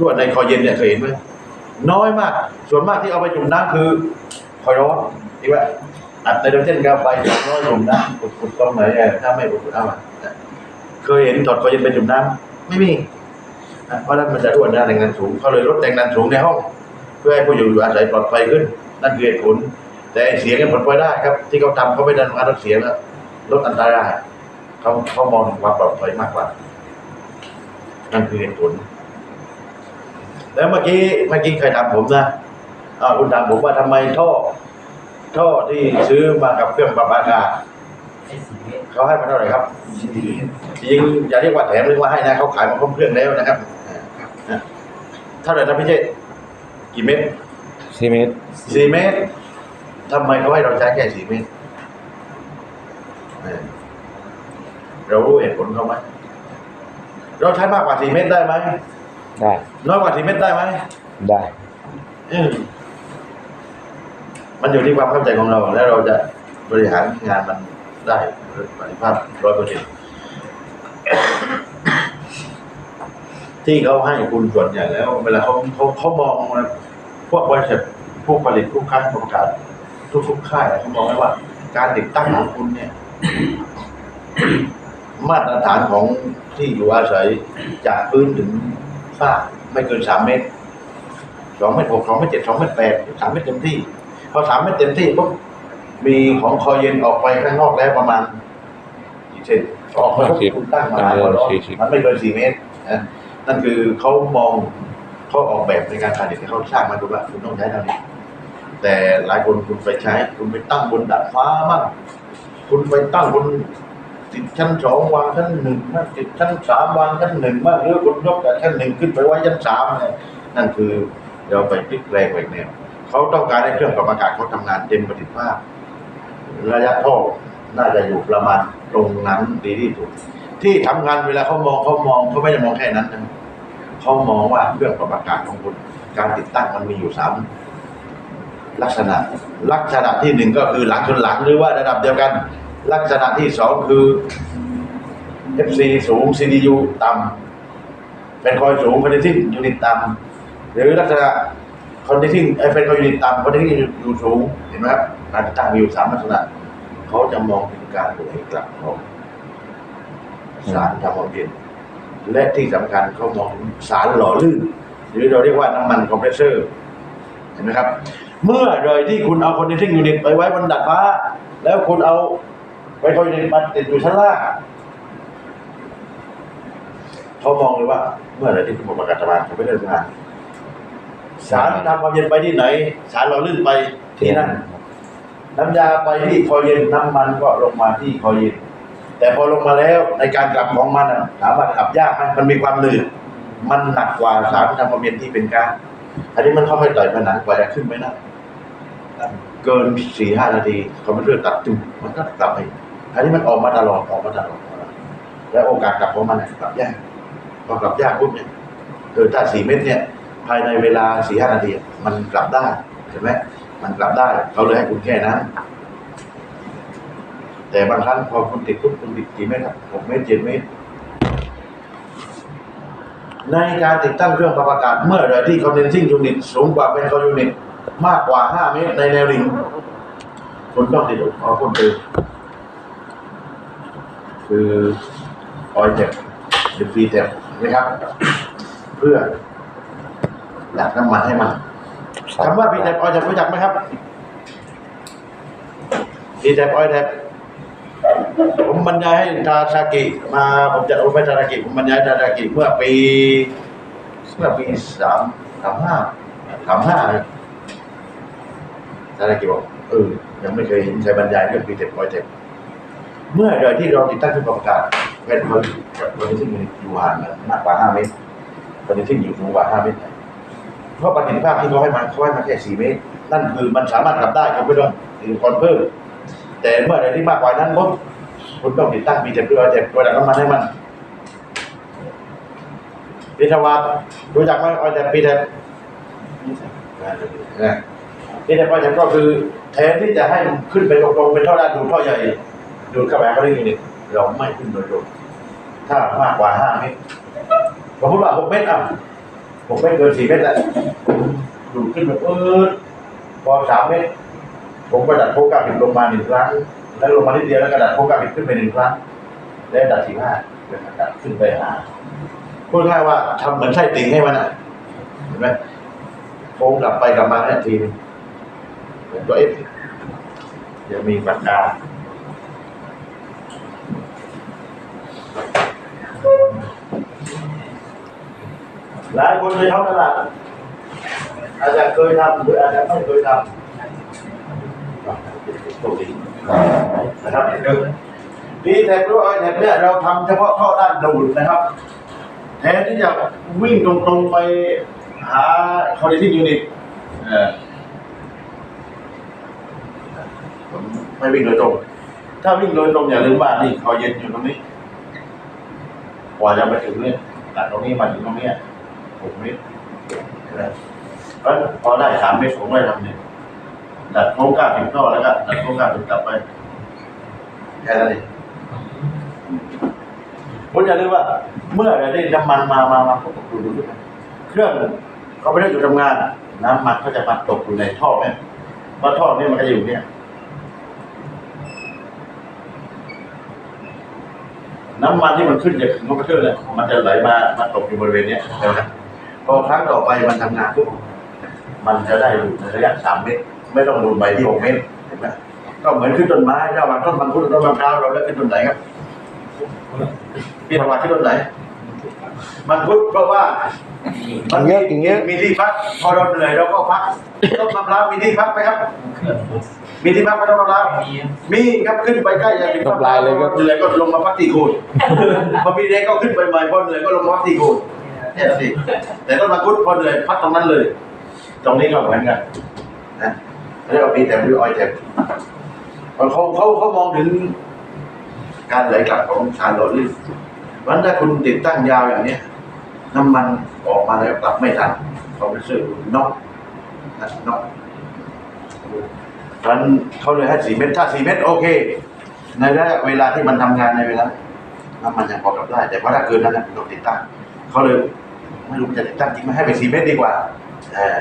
รวดในคอยเย็นเนี่ยเคยเห็นไหมน้อยมาก ส่วนมากที่เอาไปจุ่มน้ำคือคอยร้อนที่ว่าอัดไนโตรเจนเข้าไปสองร้อยจุ่มน้ำอุดๆตรงไหนถ้าไม่อุดๆเอามาเคยเห็นถอดคอยเย็นไปจุ่มน้ำไม่มีเพราะนั้นมันจะรวดแรงดันสูงเขาเลยลดแรงดันสูงในห้อง เพื่อให้ผู้อยู่อาศัยปลอดภัยขึ้น นั่นคือเหตุผล แต่เสียงเนี่ยผลพลอยได้ครับ ที่เขาทำเขาไม่ดันการลดเสียงแล้วลดอันตรายเขาเขามองถึงความปลอดภัยมากกว่านั่นคือเหตุผล แล้วเมื่อกี้เมื่อกี้ใครถามผมนะอ่าคุณถามผมว่าทำไมท่อ ท่อที่ซื้อมากับเครื่องปรับอากาศให้สีเมตรเขาให้มาเท่าไหร่ครับจริงๆอย่าเรียกว่าแถมเรียกว่าให้นะเขาขายมาพร้อมเครื่องแล้วนะครับอ่าเท่าไหร่นะพี่เจกี่เม็ดสี่เมตรสี่เมตรทำไมเขาให้เราใช้แค่สี่เมตรเออเรารู้เหตุผลเขาไหมเราใช้มากกว่าสี่เมตรได้ไหม ได้น้อยกว่าสี่เมตรได้ไหมได้เออมันอยู่ที่ความเข้าใจของเรา แล้วเราจะบริหารงานมันได้ประสิทธิภาพร้อยเปอร์เซ็นต์ที่เขาให้คุณส่วนใหญ่แล้ว เวลาเขาเขาเขามองนะพวกบริษัทผู้ผลิตผู้ค้าประกาศทุกๆค่ายเขามองไว้ว่า การติดตั้งของคุณเนี่ย มาตรฐานของที่อยู่อาศัยจากพื้นถึง ฝ้า ไม่เกินสามเมตรสองเมตรหกสองเมตรเจ็ดสองเมตรแปดสามเมตรเต็มที่พอสามเมตรเต็มที่ปุ๊บมีของคอเย็นออกไปข้างนอกแล้วประมาณกี่เซนออกมาปุ๊บคุณตั้งมาพอร้อนมันไม่เกินสี่เมตรนะนั่นคือเขามองเขาออกแบบในการผลิตเขาสร้างมาดูว่าคุณต้องใช้เท่านี้แต่หลายคนคุณไปใช้ คุณไปตั้งบนดาดฟ้าบ้างคุณไปตั้งบน ติดชั้นสองวางชั้นหนึ่งบ้างติดชั้นสามวางชั้นหนึ่งบ้างหรือคุณยกจากชั้นหนึ่งขึ้นไปไว้ชั้นสามเนี่ยนั่นคือเราไปพลิกแปลงไปเนี่ยเขาต้องการให้เครื่องปรับอากาศเขาทำงานเต็มประสิทธิภาพ ระยะท่อน่าจะอยู่ประมาณตรงนั้นดีที่สุดที่ทำงานเวลาเขามองเขามองเขาไม่ได้มองแค่นั้นนะเขามองว่าเครื่องปรับอากาศของคุณการติดตั้งมันมีอยู่สามลักษณะ ลักษณะที่หนึ่งก็คือหลังชนหลังหรือว่าระดับเดียวกัน ลักษณะที่สองคือ FC สูง CDU ต่ำเป็นคอยสูง conditioning unit ต่ำหรือลักษณะ conditioning ไอเป็นคอย unit ต่ำ conditioning unit อยู่สูงเห็นไหมครับการติดตั้งมีอยู่สามลักษณะเขาจะมองถึงการไหลกลับของสารธรรมเย็นและที่สำคัญเขามองสารหล่อลื่น หรือเราเรียกว่าน้ำมันคอมเพรสเซอร์เห็นไหมครับ เมื่อโดยที่คุณเอาคอนดิชั่นยูนิตไปไว้บนดาดฟ้า แล้วคุณเอา ไปคอนดิชั่นมาติดอยู่ชั้นล่างเขามองเลยว่า เมื่อไหรที่คุณบอกประกาศบาลเขาไม่ได้ทำงานสารทำความเย็นไปที่ไหน สารหล่อลื่นไปที่นั่นน้ำยาไปที่คอเย็นน้ำมันก็ลงมาที่คอเย็น แต่พอลงมาแล้วในการกลับของมันน่ะถามว่ากลับยากไหมมันมีความหนืดมันหนักกว่าสารทำความเย็นที่เป็นก๊าซอันนี้มันเข้าไปต่อยผนังกว่าจะขึ้นไปนะเกินสี่ห้านาทีคอมพิวเตอร์ตัดจุ่มมันก็กลับไป อันนี้มันออกมาตลอดออกมาตลอด แล้วโอกาสกลับของมันน่ะกลับยากพอกลับยากปุ๊บเนี่ยเออถ้าสี่เมตรเนี่ยภายในเวลาสี่ห้านาทีมันกลับได้เห็นไหมมันกลับได้เขาเลยให้คุณแค่นั้นแต่บางครั้งพอคุณติดปุ๊บคุณติดกี่เมตรครับหกเมตรเจ็ดเมตรในการติดตั้งเครื่องปรับอากาศเมื่อใดที่คอนเดนซิ่งยูนิตสูงกว่าเป็นคอยูนิตมากกว่าห้าเมตรในแนวดิ่งคุณต้องติดเอาคนคือ คือออยเจ็บหรือฟีเจ็บนะครับ เพื่อดักน้ำมันให้มันคำว่าฟีเจ็บออยเจ็บรู้จักไหมครับฟีเจ็บออยเจ็บผมบรรยายให้ทาซากิมาผมจะเอาไปทาซากิผมบรรยายทาซากิเมื่อปีเมื่อปีสามสามห้าสามห้าเลยทาซากิบอกเออยังไม่เคยเห็นใครบรรยายเรื่องปีเจ็บปอยเจ็บ เมื่อโดยที่เราติดตั้งเครื่องปรับอากาศเป็นคนคนที่มีอยู่ห่างกันมากกว่าห้าเมตรคนที่อยู่สูงกว่าห้าเมตรเพราะประสิทธิภาพที่เขาให้มาเขาให้มาแค่สี่เมตร นั่นคือมันสามารถกลับได้คุณไม่ต้องอุปกรณ์เพิ่มแต่เมื่อใดที่มากกว่านั้นปุ๊บคุณต้องติดตั้งมีเจ็บด้วยเจ็บตัวดักน้ำมันให้มันพิทวารู้จักไหมออยแจ็บปีแจ็บนะปีแจ็บออยแจ็บก็คือแทนที่จะให้มันขึ้นไปตรงๆเป็นท่อด้านดูท่อใหญ่ ดูดเข้าไปเขาได้ยินเราไม่ขึ้นโดยตรงถ้ามากกว่าห้าเมตรสมมติว่าหกเมตรอะผมไม่เกินสี่เมตรแล้วดูดขึ้นแบบเออพอสามเมตร ผมก็ดัดโคกาผิดลงมาหนึ่งครั้งแล้วลงมานิดเดียวแล้วก็ดัดโคกาผิดขึ้นไปหนึ่งครั้งแล้วดัดสี่ห้าแล้วดัดขึ้นไปหาพูดง่ายว่าทำเหมือนไส้ติ่งให้มันอะเห็นไหมโค้งกลับไปกลับมาแค่ทีนึงเหมือนตัวเอฟจะมีปากกา หลายคนเคยทำตลาดอาจจะเคยทำหรืออาจจะไม่เคยทำโชคดีนะครับดีแท็กรู้ไอแท็กเนี่ยเราทำเฉพาะท่อด้านดูดนะครับแทนที่จะวิ่งตรงๆไปหาคอร์ดิทียูนิตผมไม่วิ่งโดยตรง ถ้าวิ่งโดยตรงอย่าลืมว่านี่คอเย็นอยู่ตรงนี้ กว่าจะไปถึงเนี่ยจากตรงนี้มาถึงตรงนี้ หกเมตรนะเพราะพอได้สามเมตรผมไม่ทำเนี่ยดัดโครงกล้าถึงท่อแล้วก็ดัดโครงกล้าถึงกลับไปแค่นั้นเองผมอย่าลืมว่า เมื่อเราได้น้ำมันมามามาก็ดูดูดูเครื่องเขาไม่ได้อยู่ทำงานอะน้ำมันก็จะมาตกอยู่ในท่อเนี่ยเพราะท่อเนี่ยมันก็อยู่เนี่ยน้ำมันที่มันขึ้นจากคอมพิวเตอร์เนี่ยมันจะไหลมามาตกอยู่บริเวณเนี้ยใช่ไหมพ อครั้งต่อไปมันทำงานปุ๊บมันจะได้อยู่ในระยะสามเมตร ไม่ต้องดูดไปที่หกเมตรเห็นไหมก็เหมือนขึ้นต้นไม้ระหว่างต้นมังคุดกับต้นมะพร้าวเราเลือกขึ้นต้นไหนครับพี่ระหว่างขึ้นต้นไหนมังคุดเพราะว่ามันเยอะอย่างเงี้ยมีที่พักพอเราเหนื่อยเราก็พักต้นมะพร้าวมีที่พักไหมครับ มีที่พักไหมต้นมะพร้าวมีครับขึ้นไปใกล้จะถึงทำลายเลยครับเหนื่อยก็ลงมาพักตีโคนพอมีแรงก็ขึ้นไปใหม่พอเหนื่อยก็ลงมาพักตีโคน เนี่ยสิแต่ต้นมังคุดพอเหนื่อยพักตรงนั้นเลย ตรงนี้ก็เหมือนกันนะเรียกว่าปีแต่ริ้วออยแท็เขาเขาเขามองถึงการไหลกลับของสารหล่อลื่นเพราะฉะนั้นถ้าคุณติดตั้งยาวอย่างเนี้ยน้ำมันออกมาแล้วกลับไม่ทันคอมเพรสเซอร์คุณน็อกนะน็อกเพราะฉะนั้นเขาเลยให้สี่เมตรถ้าสี่เมตรโอเค ในระยะเวลาที่มันทำงานในเวลาน้ำมันยังพอกลับได้ แต่ว่าถ้าเกินนั้นนต้องติดตั้งเขาเลย ไม่รู้จะติดตั้งจริงไหมให้ไปสี่เมตรดีกว่าเออ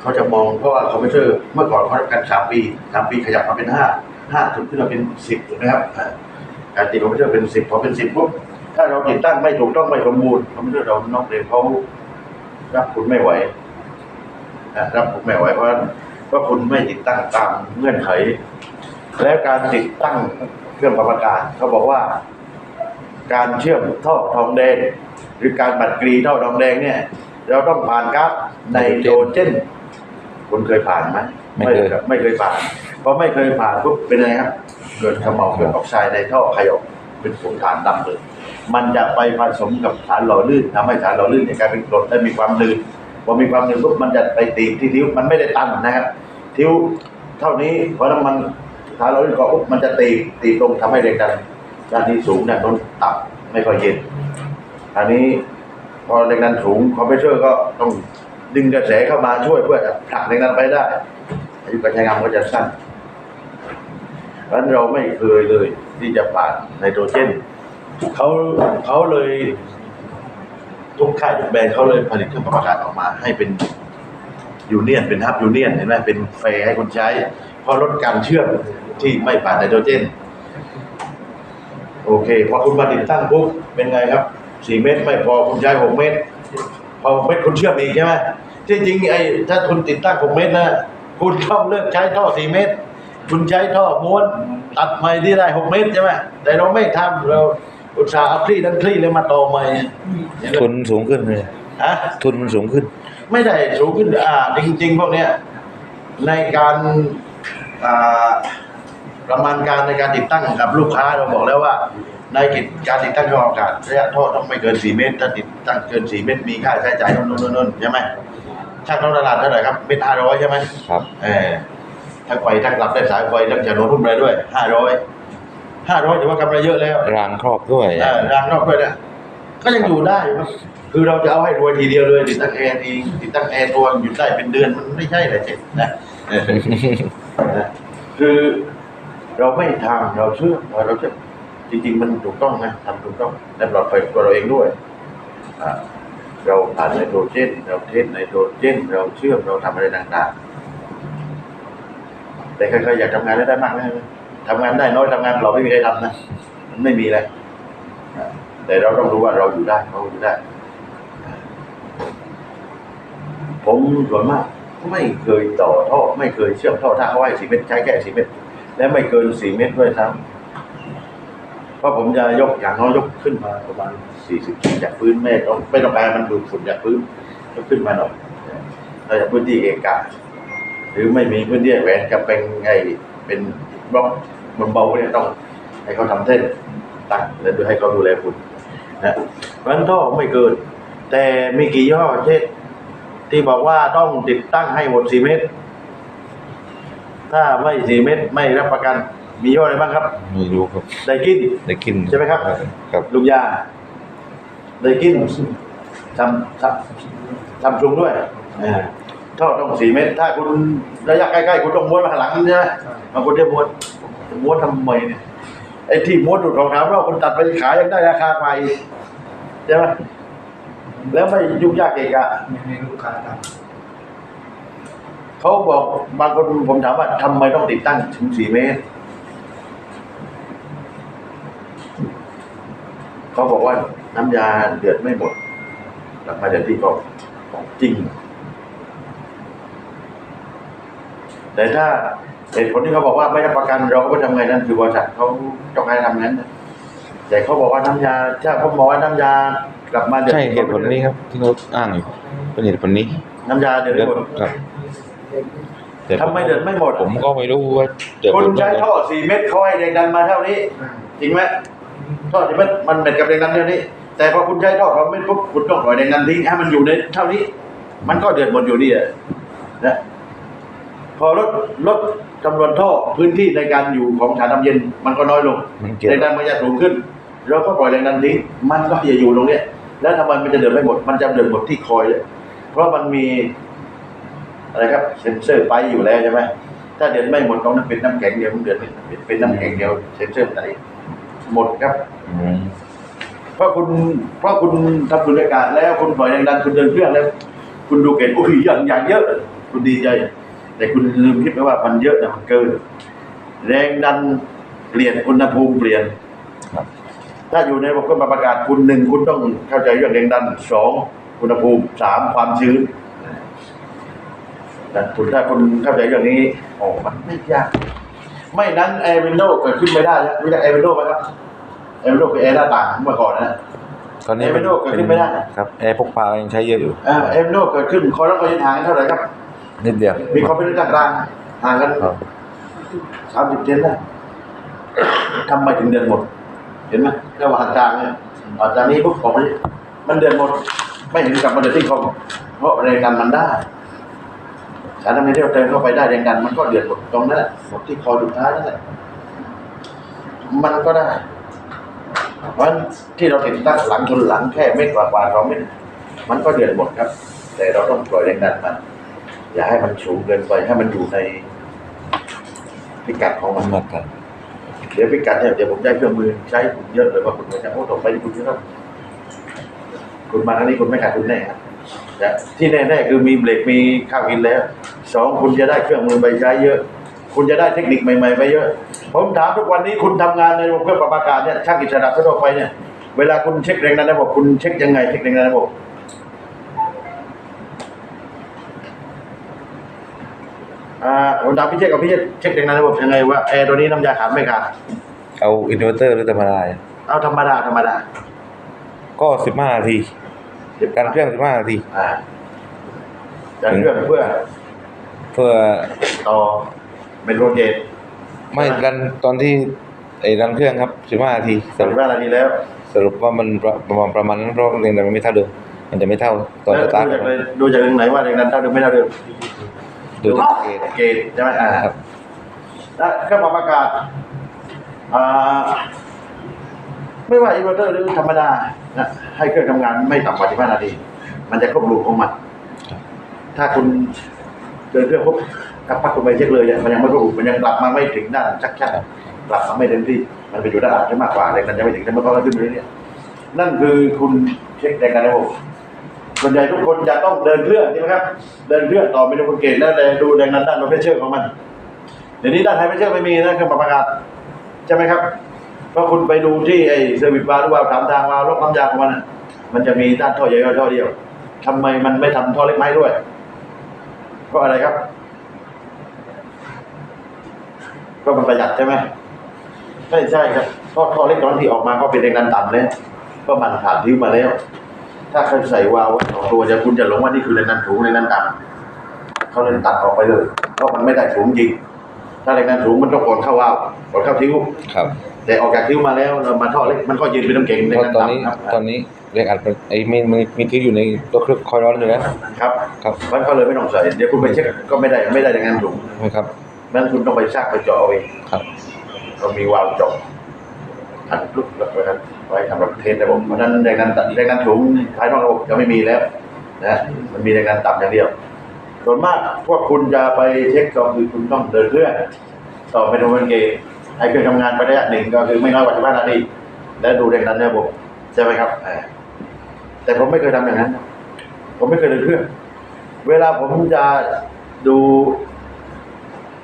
เขาจะมองเพราะว่าคอมพิวเตอร์เมื่อก่อนเขาทำกันสามปีสามปีขยับมาเป็นห้าห้าถึงขึ้นมาเป็นสิบถูกไหมครับการติดคอมพิวเตอร์เป็นสิบพอเป็นสิบปุ๊บถ้าเราติดตั้งไม่ถูกต้องไม่สมบูรณ์คอมพิวเตอร์เรานอกเร็วเขารับคุณไม่ไหวรับคุณไม่ไหวเพราะเพราะคุณไม่ติดตั้งตามเงื่อนไข และการติดตั้งเครื่องปรับอากาศเขาบอกว่า การเชื่อมท่อทองแดง หรือการบัดกรีท่อทองแดงเนี่ย เราต้องผ่านก๊าซไนโตรเจนคุณเคยผ่านไหมไม่เคยรับไม่เคยผ่าน เพราะไม่เคยผ่านปุ๊บเป็นไงครับ เกิดขมเหลาเกิดออกไซด์ในท่อขยออกเป็นผงฐานดำเลยมันจะไปผสมกับฐานหล่อลื่นทำให้ฐานหล่อลื่นเนี่ยกลายเป็นกรดและมีความลื่นพอมีความลื่นปุ๊บมันจะไปตีบที่ทิ้วมันไม่ได้ตันนะครับทิ้วเท่านี้เพราะน้ำมันฐานหล่อลื่นเกาะปุ๊บมันจะตีบตีบตรงทำให้แรงดันด้านนี้สูงด้านโน้นต่ำไม่ค่อยเย็น อันนี้พอแรงดันสูงคอมเพรสเซอร์ก็ต้องดึงกระแสเข้ามาช่วยเพื่อจะผลักแรงดันไปได้ อายุการใช้งานก็จะสั้นเพราะนั้นเราไม่เคยเลยที่จะผ่านไนโตรเจนเขาเขาเลยทุกค่ายทุกแบรนด์เขาเลยผลิตเครื่องปรับอากาศออกมา ให้เป็นยูเนียนเป็นฮับยูเนียนเห็นไหมเป็นแฟร์ให้คนใช้ เพราะลดการเชื่อมที่ไม่ผ่านไนโตรเจน โอเค พอคุณมาติดตั้งปุ๊บเป็นไงครับ สี่เมตรไม่พอคุณใช้หกเมตร พอหกเมตรคุณเชื่อมอีกใช่ไหมที่จริงไอ้ถ้าคุณติดตั้งหกเมตรนะคุณต้องเลิกใช้ท่อสี่เมตร คุณใช้ท่อม้วนตัดใหม่ที่ได้หกเมตรใช่ไหมแต่เราไม่ทำเราอุตส่าห์เอาคลี่นั้นคลี่เลยมาต่อใหม่เห็นไหมทุนสูงขึ้นเลยฮะทุนมันสูงขึ้น ไม่ได้สูงขึ้นอ่าจริง ๆ พวกเนี้ยในการอ่าประมาณการในการติดตั้งกับลูกค้าเราบอกแล้วว่า ในกิจการติดตั้งเครื่องอากาศระยะท่อต้องไม่เกิน 4 เมตร ถ้าติดตั้งเกิน 4 เมตร มีค่าใช้จ่ายโน่นโน่นโน่นใช่ไหมช่างท้องตลาดเท่าไหร่ครับเมตรห้าร้อยใช่ไหมครับเออทั้งไฟทั้งกลับได้สายไฟทั้งจะโน้นทุ่มอะไรด้วยห้าร้อยห้าร้อยถือว่ากำไรเยอะแล้วรางครอบด้วยเออรางนอกด้วยนะก็ยังอยู่ได้อยู่ครับคือเราจะเอาให้รวยทีเดียวเลยติดตั้งแอร์เองติดตั้งแอร์ตัวอยู่ได้เป็นเดือนมันไม่ใช่เลยเจ็ดนะเออนะคือเราไม่ทำเราเชื่อว่าเราเชื่อ จริง ๆ มันถูกต้องนะทำถูกต้องและปลอดภัยกับตัวเราเองด้วยเราผ่านไนโตรเจน เราเทสไนโตรเจน เราเชื่อมเราทำอะไรต่างๆ แต่ใครๆอยากทำงานได้ได้มากนะทำงานได้น้อยทำงานเราไม่มีใครทำนะมันไม่มีเลยแต่เราต้องรู้ว่าเราอยู่ได้เราอยู่ได้ ผมส่วนมากไม่เคยต่อท่อไม่เคยเชื่อมท่อถ้าเขาให้สี่เมตรใช้แค่สี่เมตรและไม่เกินสี่เมตรด้วยซ้ำ ราะผมจะยกอย่างน้อยยกขึ้นมาประมาณสี่สิบจากพื้นไม่ต้องไม่ต้องการมันดูดฝุ่นจากพื้นยกขึ้นมาหน่อยเราจะพื้นที่เอกะหรือไม่มีพื้นที่แหวนกับเป็นไงเป็นบล็อกมันเบาเนี่ยต้องให้เขาทำเส้นตั้งแล้วดูให้เขาดูแลฝุ่นนะเพราะฉะนั้นท่อไม่เกิน แต่มีกี่ย่อเช่นที่บอกว่าต้องติดตั้งให้หมดสี่เมตร ถ้าไม่สี่เมตรไม่รับประกัน มีย่ห้ออะไรบ้างครับ ไม่รู้ครับ ไดกิน ได้กินใช่ไหมครับ ครับลูกยา ไดกินทำทำทำชุงด้วยอ่าท่อต้องสี่เมตร ถ้าคุณระยะใกล้ๆคุณต้องม้วนมาข้างหลังใช่ไหมบางคนจะม้วนม้วนทำไมเนี่ยไอ้ที่ม้วนดูดรองเท้ารอบคนตัดไปขายยังได้ราคากว่าอีกใช่ไหมแล้วไม่ยุ่งยากเกะกะไม่ให้ลูกค้าทเขาบอกบางคนผมถามว่าทำไมต้องติดตั้งถึงสี่เมตร เขาบอกว่าน้ำยาเดือดไม่หมดหลังมาเดือดที่ก็ของจริง แต่ถ้าเหตุผลที่เขาบอกว่าไม่รับประกันเราก็ไม่ทำไงนั่นคือบริษัทเขาต้องการทำงั้นนะแต่เขาบอกว่าน้ำยาถ้าเขาบอกว่าน้ำยากลับมาเดือดใช่เหตุผลนี้ครับ ที่เขาอ้างอยู่เป็นเหตุผลนี้ น้ำยาเดือดเดือไม่ดหมดครับแต่ทำไมเดือดไม่หมด ผมก็ไม่รู้ว่าเดือดคุณใช้ท่อสี่เมตรเขาให้แรงดันมาเท่านี้ำจริงไหม ท่อสี่เมตรมันเม็ดกับแรงดันเท่านี้ แต่พอคุณใช้ท่อสองเมตรปุ๊บคุณต้องปล่อยแรงดันทิ้งให้มันอยู่ในเท่านี้ มันก็เดือดหมดอยู่ดีอะนะพอลดลดจำนวนท่อพื้นที่ในการอยู่ของฐานน้ำเย็นมันก็น้อยลงมันเกี่ยวแรงดันมันจะสูงขึ้นเราก็ปล่อยแรงดันทิ้งมันก็จะอยู่ตรงเนี้ยแล้วทำไมมันจะเดือดไม่หมด มันจะเดือดหมดที่คอยเลย เพราะมันมีอะไรครับเซนเซอร์ไปอยู่แล้วใช่ไหมถ้าเดือดไม่หมดตรงนั้นเป็นน้ำแข็งเดียวมันเดือดไม่เป็นเป็นน้ำแข็งเดียวเซนเซอร์ไหน หมดครับ อืมเพราะคุณเพราะคุณทำสุญญากาศแล้วคุณปล่อยแรงดันคุณเดินเครื่องแล้ว คุณดูเกณฑ์อุ้ยอย่างอย่างเยอะ คุณดีใจ แต่คุณลืมคิดไปว่ามันเยอะแต่มันเกิน แรงดันเปลี่ยนอุณหภูมิเปลี่ยน ครับถ้าอยู่ในระบบเครื่องปรับอากาศคุณหนึ่งคุณต้องเข้าใจเรื่องแรงดันสองอุณหภูมิสามความชื้นนะคุณถ้าคุณเข้าใจเรื่องนี้โอ้มันไม่ยาก ไม่นั้นแอร์วินโดว์เกิดขึ้นไม่ได้นะรู้จักแอร์วินโดว์ไหมครับแอร์วินโดว์คือแอร์หน้าต่างเมื่อก่อนนะตอนนี้แอร์วินโดว์เกิดขึ้นไม่ได้ครับแอร์พกพายังใช้เยอะอยู่อ่าแอร์วินโดว์เกิดขึ้นคอร์รัปชันห่างกันเท่าไหร่ครับนิดเดียวมีคอมพิวเตอร์ต่างๆห่างกันครับสามสิบเซนนะทำไมถึงเดินหมด เห็นไหมระหว่างกลางเนี่ยอาจากนี้ปุ๊บของมันมันเดินหมด ไม่เห็นกลับมาเดินที่คอมเพราะแรงดันมันได้ สารทำให้เราเดินเข้าไปได้แรงดัน มันก็เดือดหมดตรงนั้นแหละหมดที่คอสุดท้ายนั่นแหละมันก็ได้เพราะฉะนั้นที่เราติดตั้งหลังชนหลังแค่เมตรกว่าๆสองเมตรมันก็เดือดหมดครับ แต่เราต้องปล่อยแรงดันมันอย่าให้มันสูงเกินไปให้มันอยู่ในพิกัดของมันมาตรฐานเดี๋ยวพิกัดเนี่ยเดี๋ยวผมได้เครื่องมือใช้ผมเยอะเลยว่าคุณจะโอ้ต่อไปคุณจะต้องคุณมาครั้งนี้คุณไม่ขาดทุนแน่ครับแต่ที่แน่ๆคือมีเบรกมีข้าวกินแล้ว สองคุณจะได้เครื่องมือไปใช้เยอะ คุณจะได้เทคนิคใหม่ๆไปเยอะ ผมถามทุกวันนี้คุณทำงานในระบบเครื่องปรับอากาศเนี่ยช่างอิสระทั่วไปเนี่ยเวลาคุณเช็คแรงดันระบบคุณเช็คยังไงเช็คแรงดันระบบอ่าผมถามพี่เช็คกับพี่เช็คเช็คแรงดันระบบยังไงว่าแอร์ตัวนี้น้ำยาขาดไม่ขาดเอาอินเวอร์เตอร์หรือธรรมดาเอาธรรมดาธรรมดา ก็สิบห้านาทีการเครื่องสิบห้านาทีอ่าจะเครื่องเพื่อ เพื่อต่อเป็นโรเกตไม่รันตอนที่ไอ้รันเครื่องครับสิบห้านาทีสสามรุสิปบห้านาทีแล้ว สรุปว่ามันประมาณประมาณนั้นเพราะแรงดันมันไม่เท่าเดิมมันจะไม่เท่าตอนแล้วสตาร์ทดูจากเลยดูจากตรงไหนว่าแรงดันเท่าเดิมไม่เท่าเดิมดูจากเกณฑ์เกตใช่ไหมอ่าครับแล้วเครื่องปรับอากาศอ่าไม่ว่าอินเวอร์เตอร์หรือธรรมดานะให้เครื่องทำงานไม่ต่ำกว่า15นาที มันจะครบรูปของมัน ถ้าคุณ เดินเรื่องปุ๊บกับพักคุณไปเช็คเลยเนี่ยมันยังไม่ครบรูปมันยังกลับมาไม่ถึงด้านชักชักกลับมาไม่เต็มที่มันไปอยู่ด้านหลังได้มากกว่าแรงดันยังไม่ถึงแต่เมื่อเขาขึ้นไปเรื่อยๆนั่นคือคุณเช็คแรงดันระบบส่วนใหญ่ทุกคนจะต้องเดินเครื่องใช่ไหมครับ เดินเครื่องต่อไปดูคนเกตแล้วเลยดูแรงดันด้านโลเพเชอร์ของมันเดี๋ยวนี้ด้านไฮเพเชอร์ไม่มีนะเครื่องปรับอากาศใช่ไหมครับเพราะคุณไปดูที่ไอ้เซอร์วิสวาล์วหรือว่าถามทางวาล์วรอบความยาวของมันมันจะมีด้านท่อใหญ่ท่อเดียวทำไมมันไม่ทำท่อเล็กไม้ด้วย ราะอะไรครับก็มันประหยัดใช่ไหมใช่ใช่ครับท่อท่อเล็กตอนที่ออกมาก็เป็นแรงดันต่ำแล้วก็มันผ่านทิ้วมาแล้ว ถ้าเขาใส่วาล์วสองตัวจะคุณจะหลงว่านี่คือแรงดันสูงแรงดันต่ำเขาเลยตัดออกไปเลย เพราะมันไม่ได้สูงจริง ถ้าแรงดันสูงมันต้องก่อนเข้าวาล์วก่อนเข้าทิ้วครับ แต่ออกจากทิ้วมาแล้วเรามาท่อเล็กมันก็ยืนเป็นน้ำเก่งแรเพงราะดันตอนนี้ต่ำครับตอนนี้แรงอัดมันไอ้มีมีมีที่อยู่ในตัวเครื่องคอยร้อนอยู่แล้ว ครับครับ มันก็เลยไม่ต้องใส่เดี๋ยวคุณไปเช็คก็ไม่ได้ไม่ได้แรงดันสูงใช่ไหมครับ นั้นคุณต้องไปสร้างไปเจาะเอาเองครับ เรามีวาล์วเจาะอัดลุกแล้วนะครับไว้สำหรับเทสระบบเพราะฉะนั้นแรงดันต่ำแรงดันสูงภายนอกระบบจะไม่มีแล้วนะมันมีแรงดันต่ำอย่างเดียว ส่วนมากพวกคุณจะไปเช็คก็คือคุณต้องเดินเครื่องต่อไปดูมันเกย์ ให้เครื่องทำงานไประยะหนึ่งก็คือไม่น้อยกว่า15นาทีแล้วดูแรงดันในระบบใช่ไหมครับแต่ผมไม่เคยทำอย่างนั้น ผมไม่เคยเดินเครื่อง เวลาผมจะดู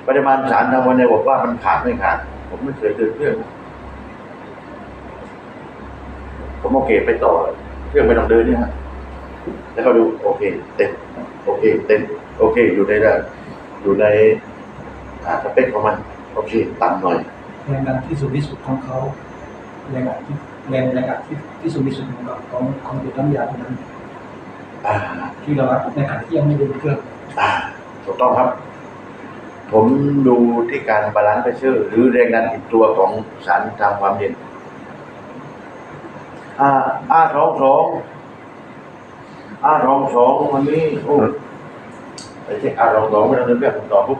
ปริมาณสารทางวันในระบบว่ามันขาดไม่ขาด ผมไม่เคยเดินเครื่อง ผมโอเคไปต่อเครื่องไม่ต้องเดินเนี่ยฮะแล้วก็ดูโอเคเต็มโอเคเต็มโอเคอยู่ในระอยู่ในอ่าสเปคของมันโอเคต่ำหน่อย แรงดันที่สูงที่สุดของเขาแรงอัดที่แรงแรงอัดที่ที่สูงที่สุดของเราของของตัวน้ำยาตัวนั้นอ่าที่เราอัดในขณะที่ยังไม่เดินเครื่องอ่าถูกต้องครับ ผมดูที่การบาลานซ์เพรสเชอร์หรือแรงดันอินตัวของสารทำความเย็นอ่าอาสองสองอาสองสองวันนี้โอ้ไปเช็คอาสองสองไม่ต้องเดินเรื่องผมต่อปุ๊บ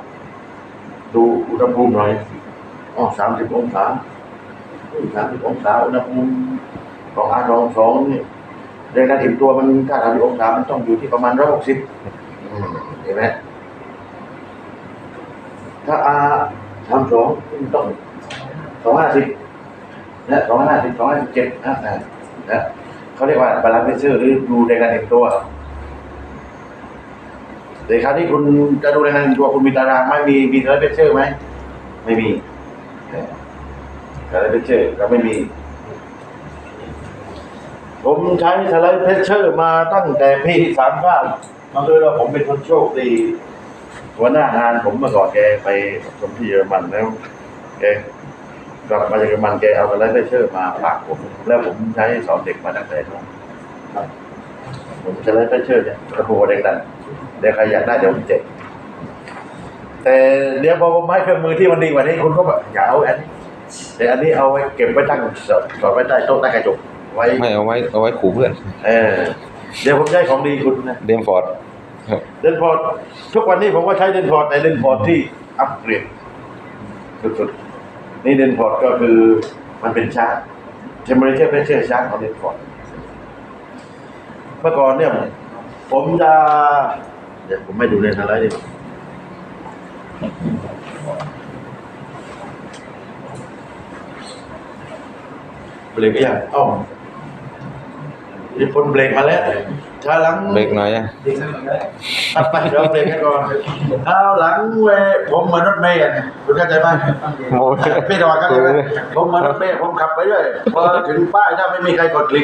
ดูอุณหภูมิหน่อย อ๋อสามสิบองศาสามสิบองศาอุณหภูมิของอาสองสองนี่แรงดันอิ่มตัวมันถ้าสามสิบองศามันต้องอยู่ที่ประมาณร้อยหกสิบเห็นไหมถ้าอาสามสองมันต้องสองห้าสิบนะสองห้าสิบสองห้าสิบเจ็ดนะนะนะเขาเรียกว่าบาลานซ์เพชเชอร์หรือดูในการเห็นตัวแต่คราวนี้คุณจะดูในการเห็นตัวคุณมีตารางไหมมีมีสไลด์เพชเชอร์ไหมไม่มี สไลด์เพชเชอร์ก็ไม่มี ผมใช้สไลด์เพชเชอร์มาตั้งแต่ปีสามเก้ามันคือว่าผมเป็นคนโชคดีหัวหน้างานผมเมื่อก่อนแกไปสมที่เยอรมันแล้วแกกลับมาจากเยอรมันแกเอาอะไรได้เชอร์มาฝากผม แล้วผมใช้สอนเด็กมาตั้งแต่นั้นครับผมจะได้เชอร์เนี่ยกระโปรงแดงดันเดี๋ยวใครอยากได้เดี๋ยวผมเจ็บแต่เดี๋ยวพอผมให้เครื่องมือที่มันดีกว่านี้คุณก็แบบอย่าเอาอันนี้ แต่อันนี้เอาไว้เก็บไว้ตั้งสอดสอดไว้ใต้โต๊ะใต้กระจกไว้ไม่เอาไว้เอาไว้ขู่เพื่อน เออเดี๋ยวผมใช้ของดีคุณนะเดมฟอร์ดครับเดนพอร์ตทุกวันนี้ผมก็ใช้เดนพอร์ตในเดนพอร์ตที่อัปเกรดสุดๆนี่เดนพอร์ตก็คือมันเป็นชาร์จเทมเปอเรเจอร์เพรสเชอร์ชาร์จของเดนพอร์ตเมื่อก่อนเนี่ยผมจะเดี๋ยวผมไม่ดูในอะไรดิ เบรกยังอ้อนี่พ้นเบรกมาแล้วช้าหลังเบรกหน่อยอะเด็กสักหน่อยก็ได้ตัดไปเดี๋ยวเบรกกันก่อนเอาหลังเวยผมเหมือนรถเมย์อะคุณเข้าใจไหมโอ้ยพี่ตะวันเข้าใจไหมผมเหมือนรถเมย์ผมขับไปเรื่อยพอถึงป้ายถ้าไม่มีใครกดคลิก